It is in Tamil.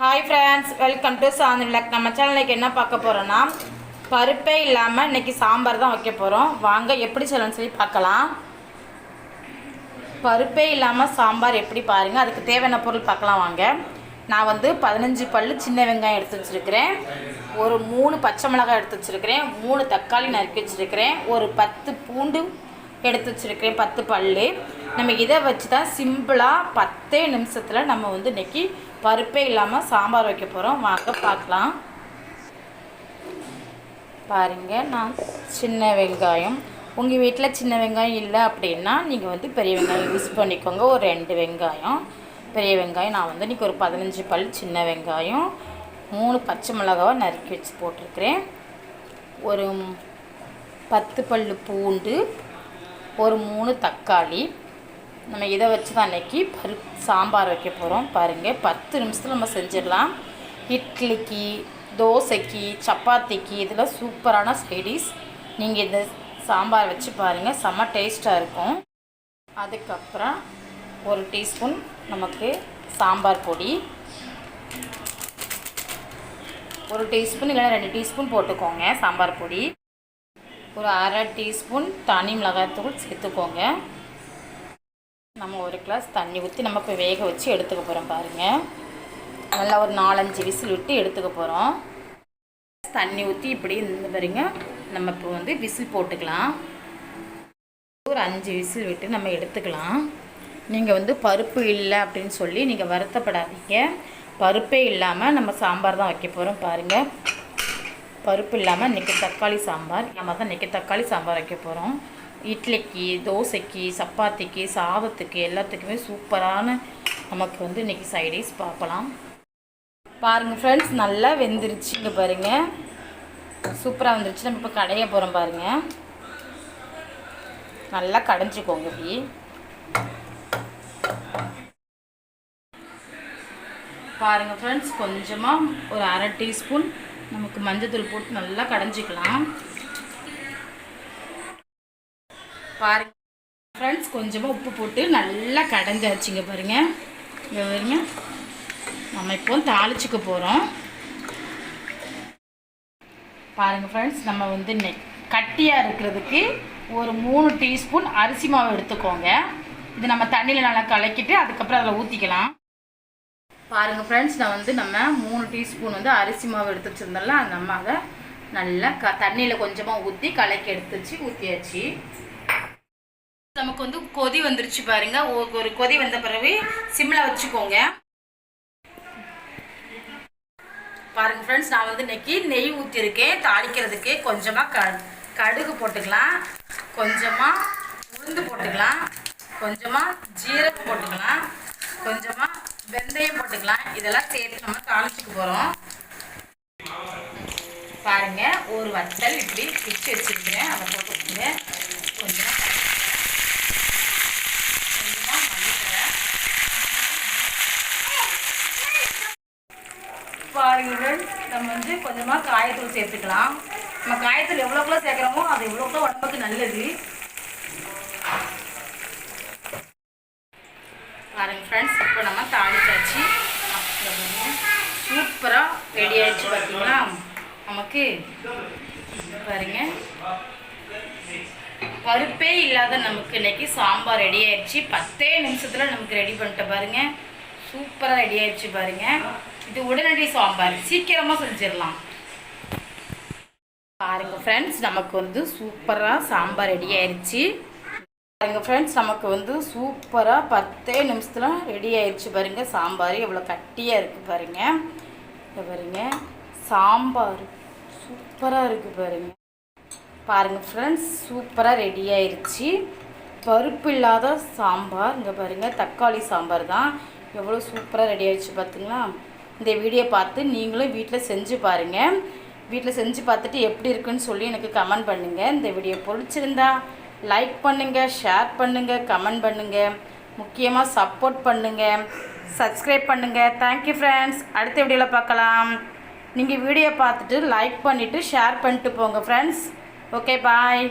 Hi friends welcome to Shanthi விளக் நம்ம சேனலுக்கு என்ன பார்க்க போகிறோன்னா பருப்பே இல்லாமல் இன்றைக்கி சாம்பார் தான் வைக்க போகிறோம் வாங்க எப்படி சொல்லணும்னு சொல்லி பார்க்கலாம். பருப்பே இல்லாமல் சாம்பார் எப்படி பாருங்கள் அதுக்கு தேவையான பொருள் பார்க்கலாம் வாங்க. நான் வந்து பதினஞ்சு பல் சின்ன வெங்காயம் எடுத்து வச்சுருக்கிறேன். ஒரு மூணு பச்சை மிளகாய் எடுத்து வச்சுருக்கிறேன். மூணு தக்காளி நறுக்கி வச்சுருக்கிறேன். ஒரு பத்து பூண்டு எடுத்து வச்சுருக்கிறேன் பத்து பல் நம்ம இதை வச்சு தான் சிம்பிளாக பத்தே நிமிஷத்தில் நம்ம வந்து இன்றைக்கி பருப்பே இல்லாமல் சாம்பார் வைக்க போகிறோம் வாங்க பார்க்கலாம். பாருங்க நான் சின்ன வெங்காயம். உங்கள் வீட்டில் சின்ன வெங்காயம் இல்லை அப்படின்னா நீங்கள் வந்து பெரிய வெங்காயம் யூஸ் பண்ணிக்கோங்க. ஒரு ரெண்டு வெங்காயம். பெரிய வெங்காயம் நான் வந்து இன்றைக்கி ஒரு பதினஞ்சு பல் சின்ன வெங்காயம். மூணு பச்சை மிளகாவை நறுக்கி வச்சு போட்டிருக்கிறேன். ஒரு பத்து பல் பூண்டு. ஒரு மூணு தக்காளி. நம்ம இதை வச்சு தான் அன்றைக்கி பரு சாம்பார் வைக்க போகிறோம் பாருங்கள் பத்து நிமிஷத்தில் நம்ம செஞ்சிடலாம். இட்லிக்கு தோசைக்கு சப்பாத்திக்கு இதெல்லாம் சூப்பரான சைடிஸ் நீங்கள் இந்த சாம்பார் வச்சு பாருங்கள் செம்ம டேஸ்ட்டாக இருக்கும். அதுக்கப்புறம் ஒரு டீஸ்பூன் நமக்கு சாம்பார் பொடி. ஒரு டீஸ்பூன் இல்லைன்னா ரெண்டு டீஸ்பூன் போட்டுக்கோங்க சாம்பார் பொடி. ஒரு அரை டீஸ்பூன் தனி மிளகாய்த்தூள் சேர்த்துக்கோங்க. நம்ம ஒரு கிளாஸ் தண்ணி ஊற்றி நம்ம இப்போ வேக வச்சு எடுத்துக்க போகிறோம் பாருங்கள் நல்லா ஒரு நாலஞ்சு விசில் விட்டு எடுத்துக்க போகிறோம் தண்ணி ஊற்றி இப்படி இருந்து பாருங்க நம்ம இப்போ வந்து விசில் போட்டுக்கலாம். ஒரு அஞ்சு விசில் விட்டு நம்ம எடுத்துக்கலாம். நீங்கள் வந்து பருப்பு இல்லை அப்படின்னு சொல்லி நீங்கள் வருத்தப்படாதீங்க. பருப்பே இல்லாமல் நம்ம சாம்பார் தான் வைக்க போகிறோம் பாருங்கள் பருப்பு இல்லாமல் இன்றைக்கி தக்காளி சாம்பார் நம்ம தான் இன்றைக்கி தக்காளி சாம்பார் வைக்க போகிறோம் இட்லிக்கு தோசைக்கு சப்பாத்திக்கு சாதத்துக்கு எல்லாத்துக்குமே சூப்பரான நமக்கு வந்து இன்றைக்கி சைடிஸ் பார்க்கலாம். பாருங்கள் ஃப்ரெண்ட்ஸ் நல்லா வெந்துருச்சு. இங்கே பாருங்கள் சூப்பராக வந்துருச்சு. நம்ம இப்போ கடைய போகிறோம் பாருங்கள் நல்லா கடைஞ்சிக்கோங்க இப்படி பாருங்கள் ஃப்ரெண்ட்ஸ் கொஞ்சமாக ஒரு அரை டீஸ்பூன் நமக்கு மஞ்சத்தூள் போட்டு நல்லா கடைஞ்சிக்கலாம். பாருங்க. ஃப்ரெண்ட்ஸ் கொஞ்சமாக உப்பு போட்டு நல்லா கடைஞ்சாச்சுங்க பாருங்கள் இங்கே பாருங்க. நம்ம இப்போ தாளிச்சுக்க போகிறோம் பாருங்கள் ஃப்ரெண்ட்ஸ் நம்ம வந்து நெக் கட்டியாக இருக்கிறதுக்கு ஒரு மூணு டீஸ்பூன் அரிசி மாவு எடுத்துக்கோங்க. இது நம்ம தண்ணியில் நல்லா கலக்கிட்டு அதுக்கப்புறம் அதில் ஊற்றிக்கலாம் பாருங்கள் ஃப்ரெண்ட்ஸ் நான் வந்து நம்ம மூணு டீஸ்பூன் வந்து அரிசி மாவு எடுத்து வச்சுருந்தோம்ல அந்த நம்ம அதை நல்லா க தண்ணியில் கொஞ்சமாக ஊற்றி கலக்கி எடுத்து வச்சு ஊற்றியாச்சு நமக்கு வந்து கொதி வந்துருச்சு பாருங்க. ஒ- ஒரு கொதி வந்த பிறகு சிம்மில் வச்சுக்கோங்க. பாருங்க ஃப்ரெண்ட்ஸ் நான் வந்து இன்னைக்கு நெய் ஊற்றிருக்கேன் தாளிக்கிறதுக்கு கொஞ்சமாக க கடுகு போட்டுக்கலாம். கொஞ்சமாக உளுந்து போட்டுக்கலாம். கொஞ்சமாக ஜீரகம் போட்டுக்கலாம். கொஞ்சமாக வெந்தயம் போட்டுக்கலாம். இதெல்லாம் சேர்த்து நம்ம தாளிச்சுக்க போகிறோம் பாருங்கள் ஒரு வத்தல் இப்படி பிச்சு வச்சிருக்கிறேன். அதை போட்டுக்கோங்க கொஞ்சம் கொஞ்சமாக பாருங்க நம்ம வந்து கொஞ்சமாக காயத்தூள் சேர்த்துக்கலாம். நம்ம காயத்தூள் எவ்வளோக்குள்ள சேர்க்குறோமோ அது எவ்வளோக்குள்ள உடம்புக்கு நல்லது. பாருங்க ஃப்ரெண்ட்ஸ் இப்போ நம்ம தாளிச்சாச்சு. சூப்பராக ரெடி ஆயிடுச்சு பார்த்தீங்களா நமக்கு பாருங்க. பருப்பே இல்லாத நமக்கு இன்னைக்கு சாம்பார் ரெடி ஆயிடுச்சு. பத்தே நிமிஷத்தில் நமக்கு ரெடி பண்ணிட்டேன் பாருங்க. சூப்பராக ரெடி ஆயிடுச்சு பாருங்கள் இது உடனடி சாம்பார். சீக்கிரமாக செஞ்சிடலாம். பாருங்க ஃப்ரெண்ட்ஸ் நமக்கு வந்து சூப்பராக சாம்பார் ரெடி ஆயிடுச்சு பாருங்கள் ஃப்ரெண்ட்ஸ் நமக்கு வந்து சூப்பராக பத்தே நிமிஷத்தில் ரெடி ஆயிடுச்சு பாருங்கள் சாம்பார் எவ்வளோ கட்டியாக இருக்குது பாருங்கள் இதை பாருங்கள் சாம்பார் சூப்பராக இருக்குது பாருங்கள் பாருங்கள் ஃப்ரெண்ட்ஸ் சூப்பராக ரெடி ஆயிடுச்சு பருப்பு இல்லாத சாம்பார் இங்கே பாருங்கள் தக்காளி சாம்பார் தான். எவ்வளோ சூப்பராக ரெடி ஆயிடுச்சு பார்த்துங்களா இந்த வீடியோ பார்த்து நீங்களும் வீட்டில் செஞ்சு பாருங்கள் வீட்டில் செஞ்சு பார்த்துட்டு எப்படி இருக்குன்னு சொல்லி எனக்கு கமெண்ட் பண்ணுங்கள் இந்த வீடியோ பிடிச்சிருந்தா லைக் பண்ணுங்கள் ஷேர் பண்ணுங்கள் கமெண்ட் பண்ணுங்கள் முக்கியமாக சப்போர்ட் பண்ணுங்கள் சப்ஸ்கிரைப் பண்ணுங்கள் தேங்க்யூ ஃப்ரெண்ட்ஸ் அடுத்த வீடியோவில் பார்க்கலாம். நீங்கள் வீடியோ பார்த்துட்டு லைக் பண்ணிவிட்டு ஷேர் பண்ணிட்டு போங்க ஃப்ரெண்ட்ஸ் ஓகே பாய்